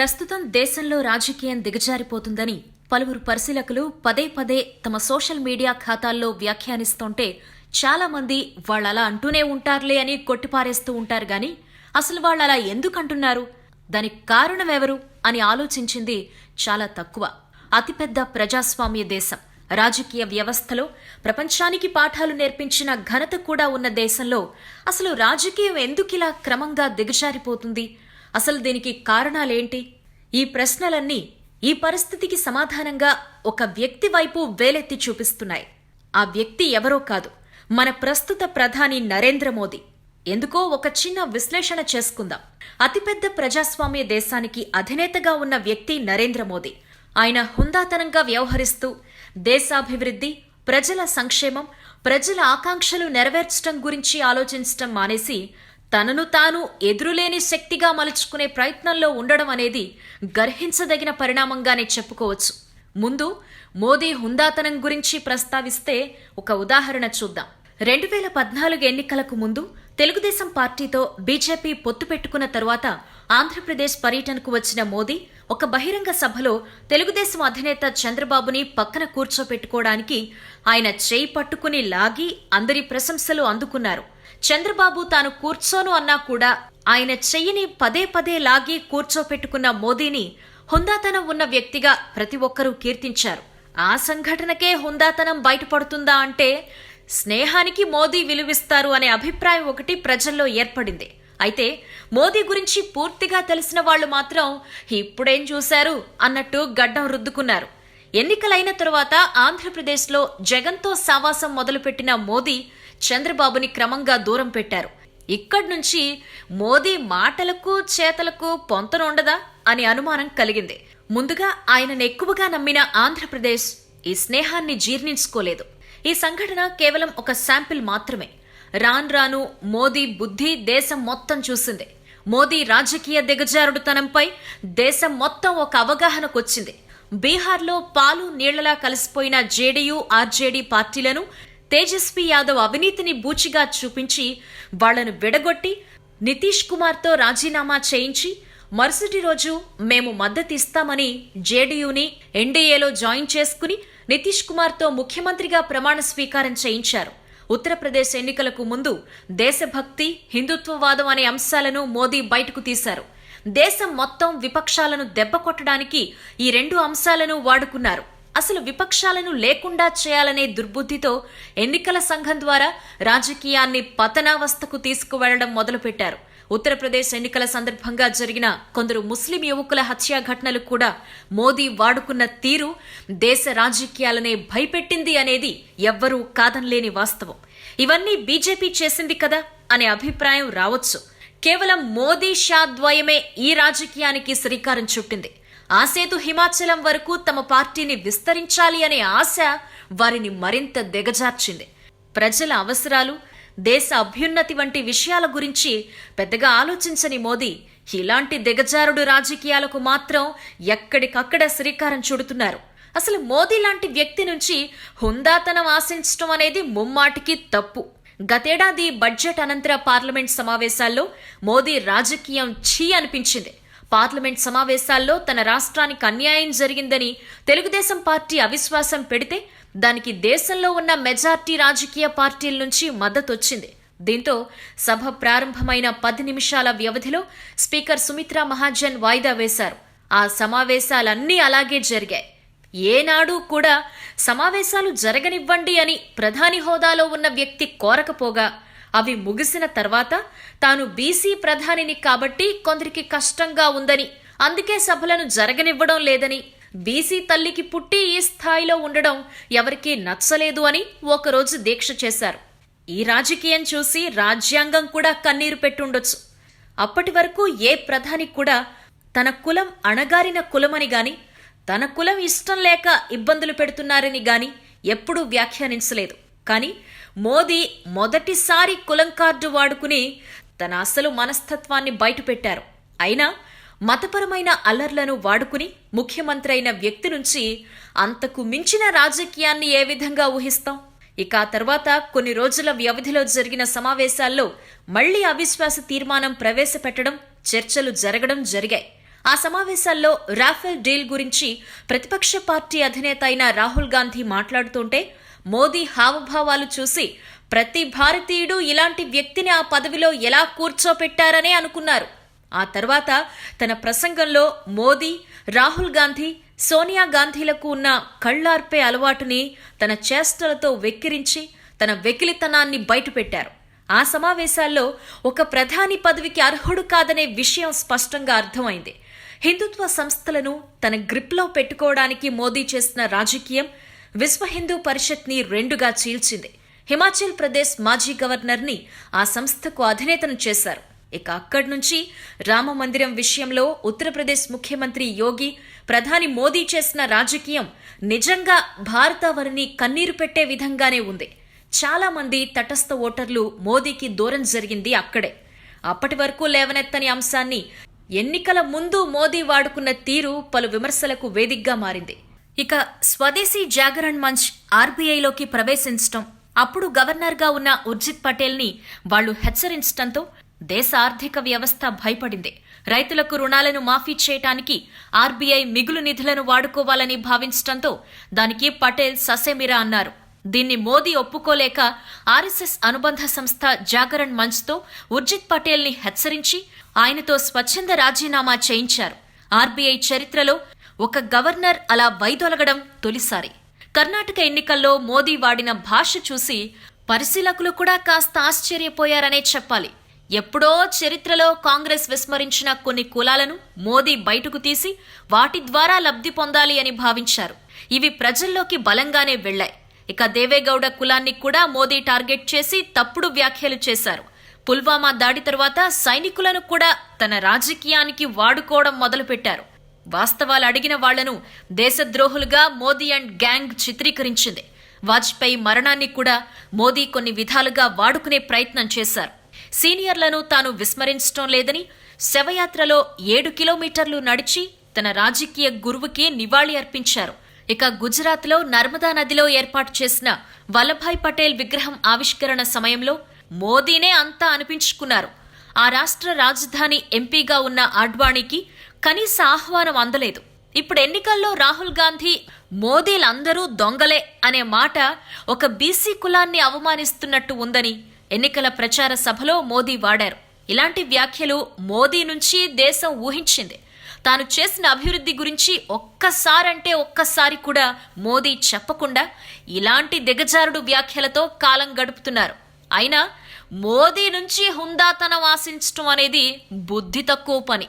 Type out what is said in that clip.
ప్రస్తుతం దేశంలో రాజకీయం దిగజారిపోతుందని పలువురు పరిశీలకులు పదే పదే తమ సోషల్ మీడియా ఖాతాల్లో వ్యాఖ్యానిస్తుంటే చాలా మంది వాళ్ళలా అంటూనే ఉంటారులే అని కొట్టిపారేస్తూ ఉంటారు గాని అసలు వాళ్ళలా ఎందుకంటున్నారు? దానికి కారణం ఎవరు అని ఆలోచించింది చాలా తక్కువ. అతిపెద్ద ప్రజాస్వామ్య దేశం. రాజకీయ వ్యవస్థలో ప్రపంచానికి పాఠాలు నేర్పించిన ఘనత కూడా ఉన్న దేశంలో అసలు రాజకీయం ఎందుకిలా క్రమంగా దిగజారిపోతుంది? అసలు దీనికి కారణాలేంటి? ఈ ప్రశ్నలన్నీ ఈ పరిస్థితికి సమాధానంగా ఒక వ్యక్తి వైపు వేలెత్తి చూపిస్తున్నాయి. ఆ వ్యక్తి ఎవరో కాదు మన ప్రస్తుత ప్రధాని నరేంద్ర మోదీ. ఎందుకో ఒక చిన్న విశ్లేషణ చేసుకుందాం. అతిపెద్ద ప్రజాస్వామ్య దేశానికి అధినేతగా ఉన్న వ్యక్తి నరేంద్ర మోదీ. ఆయన హుందాతనంగా వ్యవహరిస్తూ దేశాభివృద్ధి ప్రజల సంక్షేమం ప్రజల ఆకాంక్షలు నెరవేర్చడం గురించి ఆలోచించటం మానేసి తనను తాను ఎదురులేని శక్తిగా మలుచుకునే ప్రయత్నంలో ఉండడం అనేది గర్హించదగిన పరిణామంగానే చెప్పుకోవచ్చు. ముందు మోదీ హుందాతనం గురించి ప్రస్తావిస్తే ఒక ఉదాహరణ చూద్దాం. రెండు వేల పద్నాలుగు ఎన్నికలకు ముందు తెలుగుదేశం పార్టీతో బీజేపీ పొత్తు పెట్టుకున్న తరువాత ఆంధ్రప్రదేశ్ పర్యటనకు వచ్చిన మోదీ ఒక బహిరంగ సభలో తెలుగుదేశం అధినేత చంద్రబాబుని పక్కన కూర్చోపెట్టుకోవడానికి ఆయన చేయి పట్టుకుని లాగి అందరి ప్రశంసలు అందుకున్నారు. చంద్రబాబు తాను కూర్చోను అన్నా కూడా ఆయన చెయ్యిని పదే పదే లాగి కూర్చోపెట్టుకున్న మోదీని హుందాతనం ఉన్న వ్యక్తిగా ప్రతి ఒక్కరూ కీర్తించారు. ఆ సంఘటనకే హుందాతనం బయటపడుతుందా అంటే స్నేహానికి మోదీ విలువిస్తారు అనే అభిప్రాయం ఒకటి ప్రజల్లో ఏర్పడింది. అయితే మోదీ గురించి పూర్తిగా తెలిసిన వాళ్ళు మాత్రం ఇప్పుడేం చూశారు అన్నట్టు గడ్డం రుద్దుకున్నారు. ఎన్నికలైన తరువాత ఆంధ్రప్రదేశ్లో జగన్తో సావాసం మొదలుపెట్టిన మోదీ చంద్రబాబుని క్రమంగా దూరం పెట్టారు. ఇక్కడి నుంచి మోదీ మాటలకు చేతలకు పొంతనుండదా అని అనుమానం కలిగింది. ముందుగా ఆయనను ఎక్కువగా నమ్మిన ఆంధ్రప్రదేశ్ ఈ స్నేహాన్ని జీర్ణించుకోలేదు. ఈ సంఘటన కేవలం ఒక శాంపిల్ మాత్రమే. రాన్ రాను మోదీ బుద్ధి దేశం మొత్తం చూసింది. మోదీ రాజకీయ దిగజారుడుతనంపై దేశం మొత్తం ఒక అవగాహనకొచ్చింది. బీహార్లో పాలు నీళ్ళలా కలిసిపోయిన జేడీయూ ఆర్జేడీ పార్టీలను తేజస్వి యాదవ్ అవినీతిని బూచిగా చూపించి వాళ్ళను విడగొట్టి నితీష్ కుమార్తో రాజీనామా చేయించి మరుసటి రోజు మేము మద్దతిస్తామని జేడీయూని ఎన్డీఏలో జాయిన్ చేసుకుని నితీష్ కుమార్తో ముఖ్యమంత్రిగా ప్రమాణ స్వీకారం చేయించారు. ఉత్తరప్రదేశ్ ఎన్నికలకు ముందు దేశభక్తి హిందుత్వవాదం అనే అంశాలను మోదీ బయటకు తీశారు. దేశం మొత్తం విపక్షాలను దెబ్బకొట్టడానికి ఈ రెండు అంశాలను వాడుకున్నారు. అసలు విపక్షాలను లేకుండా చేయాలనే దుర్బుద్ధితో ఎన్నికల సంఘం ద్వారా రాజకీయాన్ని పతనావస్థకు తీసుకువెళ్ళడం మొదలుపెట్టారు. ఉత్తరప్రదేశ్ ఎన్నికల సందర్భంగా జరిగిన కొందరు ముస్లిం యువకుల హత్యా ఘటనలు కూడా మోదీ వాడుకున్న తీరు దేశ రాజకీయాలనే భయపెట్టింది అనేది ఎవ్వరూ కాదనలేని వాస్తవం. ఇవన్నీ బీజేపీ చేసింది కదా అనే అభిప్రాయం రావచ్చు. కేవలం మోదీ షా ద్వయమే ఈ రాజకీయానికి శ్రీకారం చుట్టింది. ఆ సేతు హిమాచలం వరకు తమ పార్టీని విస్తరించాలి అనే ఆశ వారిని మరింత దిగజార్చింది. ప్రజల అవసరాలు దేశ అభ్యున్నతి వంటి విషయాల గురించి పెద్దగా ఆలోచించని మోదీ ఇలాంటి దిగజారుడు రాజకీయాలకు మాత్రం ఎక్కడికక్కడ శ్రీకారం చుడుతున్నారు. అసలు మోదీ లాంటి వ్యక్తి నుంచి హుందాతనం ఆశించడం అనేది ముమ్మాటికి తప్పు. గతేడాది బడ్జెట్ అనంతర పార్లమెంట్ సమావేశాల్లో మోదీ రాజకీయం ఛీ అనిపించింది. పార్లమెంట్ సమావేశాల్లో తన రాష్ట్రానికి అన్యాయం జరిగిందని తెలుగుదేశం పార్టీ అవిశ్వాసం పెడితే దానికి దేశంలో ఉన్న మెజార్టీ రాజకీయ పార్టీల నుంచి మద్దతు వచ్చింది దీంతో సభ ప్రారంభమైన పది నిమిషాల వ్యవధిలో స్పీకర్ సుమిత్రా మహాజన్ వాయిదా వేశారు. ఆ సమావేశాలన్నీ అలాగే జరిగాయి. ఏనాడు కూడా సమావేశాలు జరగనివ్వండి అని ప్రధాని హోదాలో ఉన్న వ్యక్తి కోరకపోగా అవి ముగిసిన తర్వాత తాను బీసీ ప్రధానిని కాబట్టి కొందరికి కష్టంగా ఉందని అందుకే సభలను జరగనివ్వడం లేదని బీసీ తల్లికి పుట్టి ఈ స్థాయిలో ఉండడం ఎవరికీ నచ్చలేదు అని ఒకరోజు దీక్ష చేశారు. ఈ రాజకీయం చూసి రాజ్యాంగం కూడా కన్నీరు పెట్టుండొచ్చు. అప్పటి వరకు ఏ ప్రధాని కూడా తన కులం అణగారిన కులమని గాని తన కులం ఇష్టం లేక ఇబ్బందులు పెడుతున్నారని గాని ఎప్పుడూ వ్యాఖ్యానించలేదు. కానీ మోదీ మొదటిసారి కులం కార్డు వాడుకుని తన అసలు మనస్తత్వాన్ని బయటపెట్టారు. అయినా మతపరమైన అల్లర్లను వాడుకుని ముఖ్యమంత్రి అయిన వ్యక్తి నుంచి అంతకు మించిన రాజకీయాన్ని ఏ విధంగా ఊహిస్తాం? ఇక ఆ తర్వాత కొన్ని రోజుల వ్యవధిలో జరిగిన సమావేశాల్లో మళ్ళీ అవిశ్వాస తీర్మానం ప్రవేశపెట్టడం చర్చలు జరగడం జరిగాయి. ఆ సమావేశాల్లో రాఫెల్ డీల్ గురించి ప్రతిపక్ష పార్టీ అధినేత అయిన రాహుల్ గాంధీ మాట్లాడుతుంటే మోదీ హావభావాలు చూసి ప్రతి భారతీయుడు ఇలాంటి వ్యక్తిని ఆ పదవిలో ఎలా కూర్చోపెట్టారనే అనుకున్నారు. ఆ తర్వాత తన ప్రసంగంలో మోదీ రాహుల్ గాంధీ సోనియా గాంధీలకు ఉన్న కళ్ళార్పే అలవాటుని తన చేష్టలతో వెక్కిరించి తన వెకిలితనాన్ని బయటపెట్టారు. ఆ సమావేశాల్లో ఒక ప్రధాని పదవికి అర్హుడు కాదనే విషయం స్పష్టంగా అర్థమైంది. హిందుత్వ సంస్థలను తన గ్రిప్లో పెట్టుకోవడానికి మోదీ చేసిన రాజకీయం విశ్వ హిందూ పరిషత్ని రెండుగా చీల్చింది. హిమాచల్ ప్రదేశ్ మాజీ గవర్నర్ని ఆ సంస్థకు అధినేతను చేశారు. ఇక అక్కడి నుంచి రామ మందిరం విషయంలో ఉత్తరప్రదేశ్ ముఖ్యమంత్రి యోగి ప్రధాని మోదీ చేసిన రాజకీయం నిజంగా భారతావరిని కన్నీరు పెట్టే విధంగానే ఉంది. చాలా మంది తటస్థ ఓటర్లు మోదీకి దూరం జరిగింది అక్కడే. అప్పటి వరకు లేవనెత్తని అంశాన్ని ఎన్నికల ముందు మోదీ వాడుకున్న తీరు పలు విమర్శలకు వేదికగా మారింది. ఇక స్వదేశీ జాగరణ్ మంచ్ ఆర్బీఐలోకి ప్రవేశించటం అప్పుడు గవర్నర్గా ఉన్న ఉర్జిత్ పటేల్ని వాళ్ళు హెచ్చరించటంతో దేశ ఆర్థిక వ్యవస్థ భయపడింది. రైతులకు రుణాలను మాఫీ చేయటానికి ఆర్బీఐ మిగులు నిధులను వాడుకోవాలని భావించటంతో దానికి పటేల్ ససేమిరా అన్నారు. దీన్ని మోదీ ఒప్పుకోలేక ఆర్ఎస్ఎస్ అనుబంధ సంస్థ జాగరణ్ మంచ్తో ఉర్జిత్ పటేల్ని హెచ్చరించి ఆయనతో స్వచ్ఛంద రాజీనామా చేయించారు. ఆర్బీఐ చరిత్రలో ఒక గవర్నర్ అలా వైదొలగడం తొలిసారి. కర్ణాటక ఎన్నికల్లో మోదీ వాడిన భాష చూసి పరిశీలకులు కూడా కాస్త ఆశ్చర్యపోయారనే చెప్పాలి. ఎప్పుడో చరిత్రలో కాంగ్రెస్ విస్మరించిన కొన్ని కులాలను మోదీ బయటకు తీసి వాటి ద్వారా లబ్ధి పొందాలి అని భావించారు. ఇవి ప్రజల్లోకి బలంగానే వెళ్ళాయి ఇక దేవేగౌడ కులాన్ని కూడా మోదీ టార్గెట్ చేసి తప్పుడు వ్యాఖ్యలు చేశారు. పుల్వామా దాడి తరువాత సైనికులను కూడా తన రాజకీయానికి వాడుకోవడం మొదలుపెట్టారు. వాస్తవాలు అడిగిన వాళ్ళను దేశద్రోహులుగా మోదీ అండ్ గ్యాంగ్ చిత్రీకరించింది. వాజ్పేయి మరణాన్ని కూడా మోదీ కొన్ని విధాలుగా వాడుకునే ప్రయత్నం చేశారు. సీనియర్లను తాను విస్మరించడం లేదని శవయాత్రలో ఏడు కిలోమీటర్లు నడిచి తన రాజకీయ గురువుకి నివాళి అర్పించారు. ఇక గుజరాత్లో నర్మదా నదిలో ఏర్పాటు చేసిన వల్లభాయ్ పటేల్ విగ్రహం ఆవిష్కరణ సమయంలో మోదీనే అంతా అనిపించుకున్నారు. ఆ రాష్ట్ర రాజధాని ఎంపీగా ఉన్న అడ్వాణీకి కనీస ఆహ్వానం అందలేదు. ఇప్పుడు ఎన్నికల్లో రాహుల్ గాంధీ మోదీలందరూ దొంగలే అనే మాట ఒక బీసీ కులాన్ని అవమానిస్తున్నట్టు ఉందని ఎన్నికల ప్రచార సభలో మోదీ వాడారు. ఇలాంటి వ్యాఖ్యలు మోదీ నుంచి దేశం ఊహించింది. తాను చేసిన అభివృద్ధి గురించి ఒక్కసారంటే ఒక్కసారి కూడా మోదీ చెప్పకుండా ఇలాంటి దిగజారుడు వ్యాఖ్యలతో కాలం గడుపుతున్నారు. అయినా మోదీ నుంచి హుందాతనం ఆశించటం అనేది బుద్ధి తక్కువ పని.